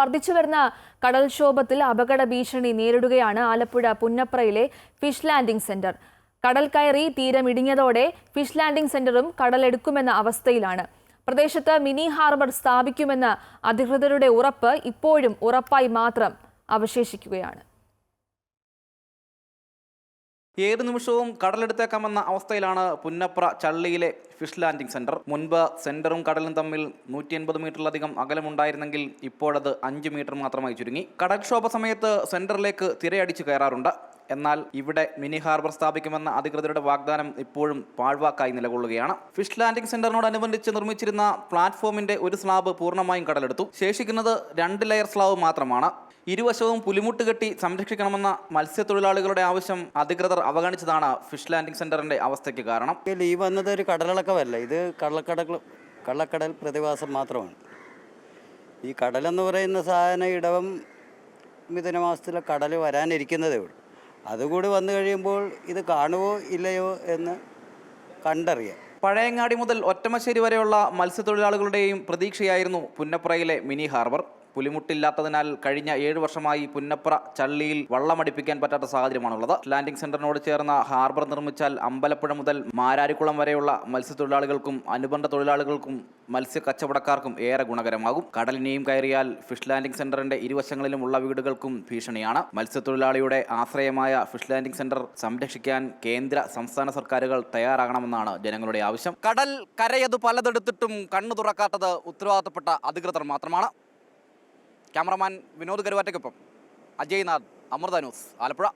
വർദ്ധിച്ചുവരുന്ന കടൽക്ഷോഭത്തിൽ അപകട ഭീഷണി നേരിടുകയാണ് ആലപ്പുഴ പുന്നപ്രയിലെ ഫിഷ് ലാൻഡിംഗ് സെന്റർ. കടൽ കയറി തീരം ഇടിഞ്ഞതോടെ ഫിഷ് ലാൻഡിംഗ് സെന്ററും കടലെടുക്കുമെന്ന അവസ്ഥയിലാണ്. പ്രദേശത്ത് മിനി ഹാർബർ സ്ഥാപിക്കുമെന്ന അധികൃതരുടെ ഉറപ്പ് ഇപ്പോഴും ഉറപ്പായി മാത്രം അവശേഷിക്കുകയാണ്. ഏത് നിമിഷവും കടലെടുത്തേക്കാമെന്ന അവസ്ഥയിലാണ് പുന്നപ്ര ചള്ളിയിലെ ഫിഷ് ലാൻഡിംഗ് സെന്റർ. മുൻപ് സെന്ററും കടലും തമ്മിൽ നൂറ്റി എൺപത് മീറ്ററിലധികം അകലമുണ്ടായിരുന്നെങ്കിൽ ഇപ്പോഴത് അഞ്ച് മീറ്റർ മാത്രമായി ചുരുങ്ങി. കടൽക്ഷോഭ സമയത്ത് സെന്ററിലേക്ക് തിരയടിച്ച് കയറാറുണ്ട്. എന്നാൽ ഇവിടെ മിനി ഹാർബർ സ്ഥാപിക്കുമെന്ന അധികൃതരുടെ വാഗ്ദാനം ഇപ്പോഴും പാഴ്വാക്കായി നിലകൊള്ളുകയാണ്. ഫിഷ് ലാൻഡിംഗ് സെന്ററിനോടനുബന്ധിച്ച് നിർമ്മിച്ചിരുന്ന പ്ലാറ്റ്ഫോമിന്റെ ഒരു സ്ലാബ് പൂർണമായും കടലെടുത്തു. ശേഷിക്കുന്നത് രണ്ട് ലെയർ സ്ലാബ് മാത്രമാണ്. ഇരുവശവും പുലിമുട്ട് കെട്ടി സംരക്ഷിക്കണമെന്ന മത്സ്യത്തൊഴിലാളികളുടെ ആവശ്യം അധികൃതർ അവഗണിച്ചതാണ് ഫിഷ് ലാൻഡിംഗ് സെന്ററിന്റെ അവസ്ഥയ്ക്ക് കാരണം. ഈ വന്നത് ഒരു കടലിളക്കമല്ല ഇത് കള്ളക്കടൽ കള്ളക്കടൽ പ്രതിഭാസം മാത്രമാണ്. ഈ കടലെന്ന് പറയുന്ന സാധന ഇടവം മിഥുനമാസത്തിലെ കടൽ വരാനിരിക്കുന്നതേ ഉള്ളൂ. അതുകൂടി വന്നു കഴിയുമ്പോൾ ഇത് കാണുമോ ഇല്ലയോ എന്ന് കണ്ടറിയാം. പഴയങ്ങാടി മുതൽ ഒറ്റമശ്ശേരി വരെയുള്ള മത്സ്യത്തൊഴിലാളികളുടെയും പ്രതീക്ഷയായിരുന്നു പുന്നപ്രയിലെ മിനി ഹാർബർ. പുലിമുട്ടില്ലാത്തതിനാൽ കഴിഞ്ഞ ഏഴ് വർഷമായി പുന്നപ്ര ചള്ളിയിൽ വള്ളമടിപ്പിക്കാൻ പറ്റാത്ത സാഹചര്യമാണുള്ളത്. ലാൻഡിംഗ് സെന്ററിനോട് ചേർന്ന ഹാർബർ നിർമ്മിച്ചാൽ അമ്പലപ്പുഴ മുതൽ മാരാരിക്കുളം വരെയുള്ള മത്സ്യത്തൊഴിലാളികൾക്കും അനുബന്ധ തൊഴിലാളികൾക്കും മത്സ്യ കച്ചവടക്കാർക്കും ഏറെ ഗുണകരമാകും. കടലിനെയും കയറിയാൽ ഫിഷ് ലാൻഡിംഗ് സെന്ററിന്റെ ഇരുവശങ്ങളിലുമുള്ള വീടുകൾക്കും ഭീഷണിയാണ്. മത്സ്യത്തൊഴിലാളിയുടെ ആശ്രയമായ ഫിഷ് ലാൻഡിംഗ് സെന്റർ സംരക്ഷിക്കാൻ കേന്ദ്ര സംസ്ഥാന സർക്കാരുകൾ തയ്യാറാകണമെന്നാണ് ജനങ്ങളുടെ ആവശ്യം. കടൽ കരയത് പലതെടുത്തിട്ടും കണ്ണു തുറക്കാത്തത് ഉത്തരവാദിത്തപ്പെട്ട അധികൃതർ മാത്രമാണ്. ക്യാമറമാൻ വിനോദ് കരുവാറ്റയ്ക്കൊപ്പം അജയ്നാഥ് അമൃത ന്യൂസ് ആലപ്പുഴ.